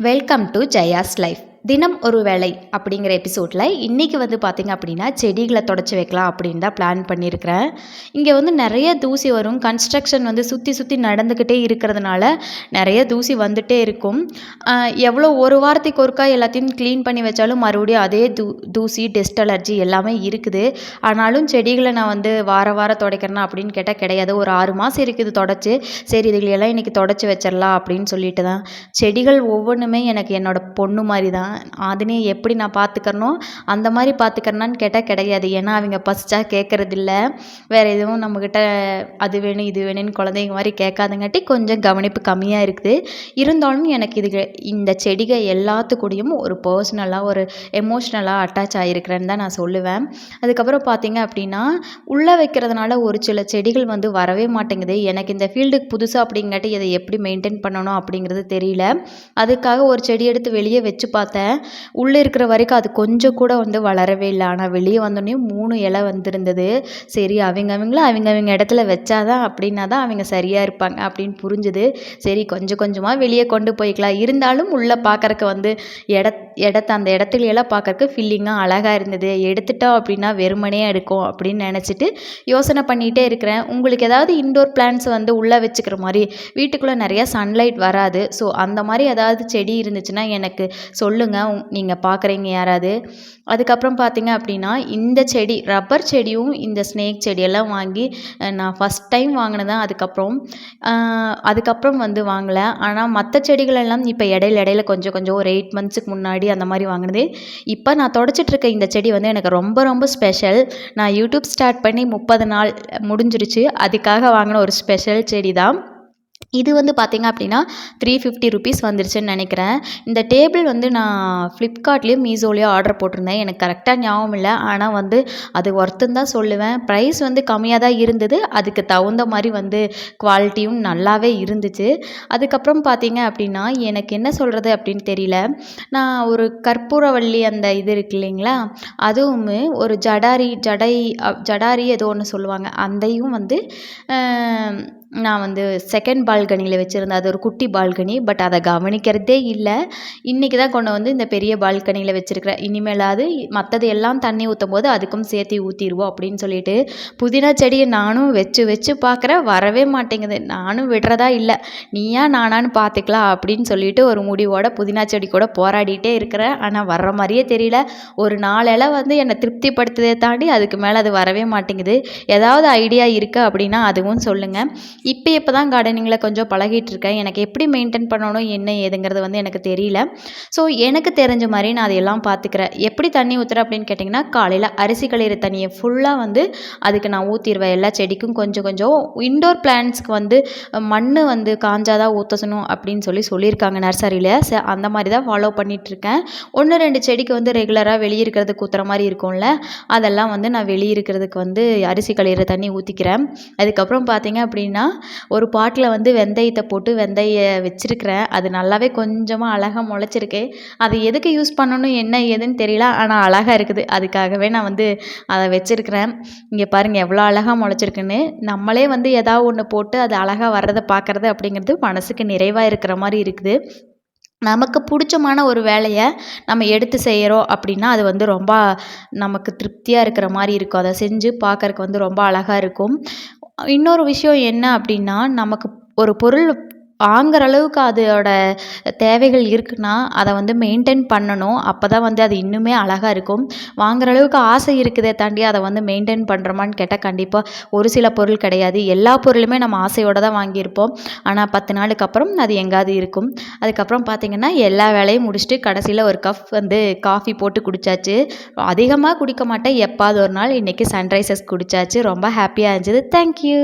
Welcome to Jaya's life தினம் ஒரு வேலை அப்படிங்கிற எபிசோடில் இன்றைக்கி வந்து பார்த்திங்க அப்படின்னா செடிகளை தொடச்சி வைக்கலாம் அப்படின்னு தான் பிளான் பண்ணியிருக்கிறேன். இங்கே வந்து நிறைய தூசி வரும். கன்ஸ்ட்ரக்ஷன் வந்து சுற்றி சுற்றி நடந்துக்கிட்டே இருக்கிறதுனால நிறைய தூசி வந்துகிட்டே இருக்கும். எவ்வளோ ஒரு வாரத்துக்கு ஒருக்கா எல்லாத்தையும் க்ளீன் பண்ணி வச்சாலும் மறுபடியும் அதே தூ தூசி டெஸ்ட் அலர்ஜி எல்லாமே இருக்குது. ஆனாலும் செடிகளை நான் வந்து வார வாரம் துடைக்கிறேன்னா அப்படின்னு கேட்டால் கிடையாது. ஒரு ஆறு மாதம் இருக்குது தொடச்சி. சரி இதுகளையெல்லாம் இன்றைக்கி தொடச்சி வச்சிடலாம் அப்படின்னு சொல்லிட்டு தான் செடிகள் ஒவ்வொன்றுமே எனக்கு என்னோடய பொண்ணு மாதிரி தான் அதுனே எப்படி நான் பார்த்துக்கறனோ அந்த மாதிரி பார்த்துக்கறனான்னு கேட்டால் கிடையாது. ஏன்னா அவங்க பசிச்சா கேட்குறதில்ல வேறு எதுவும் நம்மக்கிட்ட அது வேணும் இது வேணும்னு குழந்தைங்க மாதிரி கேட்காதங்காட்டி கொஞ்சம் கவனிப்பு கம்மியாக இருக்குது. இருந்தாலும் எனக்கு இது இந்த செடிகள் எல்லாத்துக்கூடையும் ஒரு பர்சனலாக ஒரு எமோஷ்னலாக அட்டாச் ஆகிருக்கிறேன்னு தான் நான் சொல்லுவேன். அதுக்கப்புறம் பார்த்தீங்க அப்படின்னா உள்ளே வைக்கிறதுனால ஒரு சில செடிகள் வந்து வரவே மாட்டேங்குது. எனக்கு இந்த ஃபீல்டுக்கு புதுசாக அப்படிங்காட்டி இதை எப்படி மெயின்டைன் பண்ணணும் அப்படிங்கிறது தெரியல. அதுக்காக ஒரு செடி எடுத்து வெளியே வச்சு பார்த்தேன் உள்ளே இருக்கிற வரைக்கும் அது கொஞ்சம் கூட வந்து வளரவே இல்லை. ஆனால் வெளியே வந்தோடனே மூணு இலை வந்திருந்தது. சரி அவங்க அவங்கள அவங்க அவங்க இடத்துல வச்சாதான் அப்படின்னா தான் அவங்க சரியாக இருப்பாங்க அப்படின்னு புரிஞ்சுது. சரி கொஞ்சம் கொஞ்சமாக வெளியே கொண்டு போய்க்கலாம். இருந்தாலும் உள்ளே பார்க்குறக்கு வந்து இட இடத்த அந்த இடத்துல எல்லாம் பார்க்கறக்கு ஃபில்லிங்காக அழகாக இருந்தது. எடுத்துட்டோம் அப்படின்னா வெறுமனே எடுக்கும் அப்படின்னு நினச்சிட்டு யோசனை பண்ணிகிட்டே இருக்கிறேன். உங்களுக்கு ஏதாவது இன்டோர் பிளான்ஸ் வந்து உள்ளே வச்சுக்கிற மாதிரி வீட்டுக்குள்ளே நிறையா சன்லைட் வராது. ஸோ அந்த மாதிரி ஏதாவது செடி இருந்துச்சுன்னா எனக்கு சொல்லுங்கள் நீங்கள் பார்க்குறீங்க யாராவது. அதுக்கப்புறம் பார்த்தீங்க அப்படின்னா இந்த செடி ரப்பர் செடியும் இந்த ஸ்னேக் செடியெல்லாம் வாங்கி நான் ஃபஸ்ட் டைம் வாங்கினது தான் அதுக்கப்புறம் அதுக்கப்புறம் வந்து வாங்கலை. ஆனால் மற்ற செடிகளெல்லாம் இப்போ இடையில இடையில கொஞ்சம் கொஞ்சம் ஒரு எயிட் மந்த்ஸுக்கு முன்னாடி அந்த மாதிரி வாங்கினது. இப்போ நான் தொடச்சிட்ருக்க இந்த செடி வந்து எனக்கு ரொம்ப ரொம்ப ஸ்பெஷல் நான் யூடியூப் ஸ்டார்ட் பண்ணி முப்பது நாள் முடிஞ்சிருச்சு. அதுக்காக வாங்கின ஒரு ஸ்பெஷல் செடி தான் இது வந்து பார்த்திங்க அப்படின்னா த்ரீ ஃபிஃப்டி ருபீஸ் வந்துருச்சுன்னு நினைக்கிறேன். இந்த டேபிள் வந்து நான் ஃப்ளிப்கார்ட்லேயும் மீஷோலேயும் ஆர்டர் போட்டிருந்தேன். எனக்கு கரெக்டாக ஞாபகம் இல்லை. ஆனால் வந்து அது ஒர்த்துன்னு தான் சொல்லுவேன். ப்ரைஸ் வந்து கம்மியாக தான் இருந்தது. அதுக்கு தகுந்த மாதிரி வந்து குவாலிட்டியும் நல்லாவே இருந்துச்சு. அதுக்கப்புறம் பார்த்திங்க அப்படின்னா எனக்கு என்ன சொல்கிறது அப்படின்னு தெரியல. நான் ஒரு கற்பூரவள்ளி அந்த இது இருக்கு இல்லைங்களா? அதுவும் ஒரு ஜடாரி ஜடை ஜடாரி ஏதோ ஒன்று சொல்லுவாங்க. அந்தையும் வந்து நான் வந்து செகண்ட் பால்கனியில் வச்சுருந்தேன் அது ஒரு குட்டி பால்கனி பட் அதை கவனிக்கிறதே இல்லை. இன்றைக்கி தான் கொண்டு வந்து இந்த பெரிய பால்கனியில் வச்சுருக்கிறேன் இனிமேலாவது மற்றது எல்லாம் தண்ணி ஊற்றும் போது அதுக்கும் சேர்த்து ஊற்றிடுவோம் அப்படின்னு சொல்லிட்டு புதினா செடியை நானும் வச்சு வச்சு பார்க்குறேன். வரவே மாட்டேங்குது. நானும் விடுறதா இல்லை. நீயா நானான்னு பார்த்துக்கலாம் அப்படின்னு சொல்லிட்டு ஒரு முடிவோட புதினா செடி கூட போராடிட்டே இருக்கிறேன். ஆனால் வர்ற மாதிரியே தெரியல. ஒரு நாளெல்லாம் வந்து என்னை திருப்திப்படுத்ததே தாண்டி அதுக்கு மேலே அது வரவே மாட்டேங்குது. ஏதாவது ஐடியா இருக்குது அப்படின்னா அதுவும் சொல்லுங்கள் இப்போ இப்போ தான் கார்டனிங்கில் கொஞ்சம் பழகிட்டு இருக்கேன் எனக்கு எப்படி மெயின்டைன் பண்ணணும் என்ன ஏதுங்கிறது வந்து எனக்கு தெரியல. ஸோ எனக்கு தெரிஞ்ச மாதிரி நான் அதையெல்லாம் பார்த்துக்கிறேன். எப்படி தண்ணி ஊற்றுறேன் அப்படின்னு கேட்டிங்கன்னா காலையில் அரிசி கழிகிற தண்ணியை ஃபுல்லாக வந்து அதுக்கு நான் ஊற்றிடுவேன் எல்லா செடிக்கும் கொஞ்சம் கொஞ்சம் இன்டோர் பிளான்ட்ஸ்க்கு வந்து மண் வந்து காஞ்சாதான் ஊற்றணும் அப்படின்னு சொல்லி சொல்லியிருக்காங்க நர்சரியில் அந்த மாதிரி தான் ஃபாலோ பண்ணிகிட்ருக்கேன் ஒன்று ரெண்டு செடிக்கு வந்து ரெகுலராக வெளியே இருக்கிறதுக்கு ஊற்றுற மாதிரி இருக்கும்ல அதெல்லாம் வந்து நான் வெளியே இருக்கிறதுக்கு வந்து அரிசி கழிகிற தண்ணி ஊற்றிக்கிறேன் அதுக்கப்புறம் பார்த்தீங்க அப்படின்னா ஒரு பாட்டில் வந்து வெந்தயத்தை போட்டு வெந்தய வச்சுருக்கிறேன். அது நல்லாவே கொஞ்சமாக அழகாக முளைச்சிருக்கு. அது எதுக்கு யூஸ் பண்ணணும் என்ன ஏதுன்னு தெரியல ஆனால் அழகாக இருக்குது. அதுக்காகவே நான் வந்து அதை வச்சுருக்கிறேன். இங்கே பாருங்கள் எவ்வளோ அழகாக முளைச்சிருக்குன்னு. நம்மளே வந்து ஏதாவது ஒன்று போட்டு அது அழகாக வர்றதை பார்க்குறது அப்படிங்கிறது மனசுக்கு நிறைவாக இருக்கிற மாதிரி இருக்குது. நமக்கு பிடிச்சமான ஒரு வேலையை நம்ம எடுத்து செய்கிறோம் அப்படின்னா அது வந்து ரொம்ப நமக்கு திருப்தியாக இருக்கிற மாதிரி இருக்கும். அதை செஞ்சு பார்க்கறக்கு வந்து ரொம்ப அழகாக இருக்கும். இன்னொரு விஷயம் என்ன அப்படின்னா நமக்கு ஒரு பொருள் வாங்குற அளவுக்கு அதோட தேவைகள் இருக்குன்னா அதை வந்து மெயின்டைன் பண்ணணும். அப்போ தான் வந்து அது இன்னுமே அழகாக இருக்கும். வாங்குற அளவுக்கு ஆசை இருக்குதே தாண்டி அதை வந்து மெயின்டைன் பண்ணுறோமான்னு கேட்டால் கண்டிப்பாக ஒரு சில பொருள் கிடையாது. எல்லா பொருளுமே நம்ம ஆசையோடு தான் வாங்கியிருப்போம். ஆனால் பத்து நாளுக்கு அப்புறம் அது எங்காவது இருக்கும். அதுக்கப்புறம் பார்த்திங்கன்னா எல்லா வேலையும் முடிச்சுட்டு கடைசியில் ஒரு கப் வந்து காஃபி போட்டு குடித்தாச்சு அதிகமாக குடிக்க மாட்டேன். எப்பாவது ஒரு நாள் இன்றைக்கி சன்ரைசஸ் குடித்தாச்சு ரொம்ப ஹாப்பியாக இருந்துச்சு தேங்க்யூ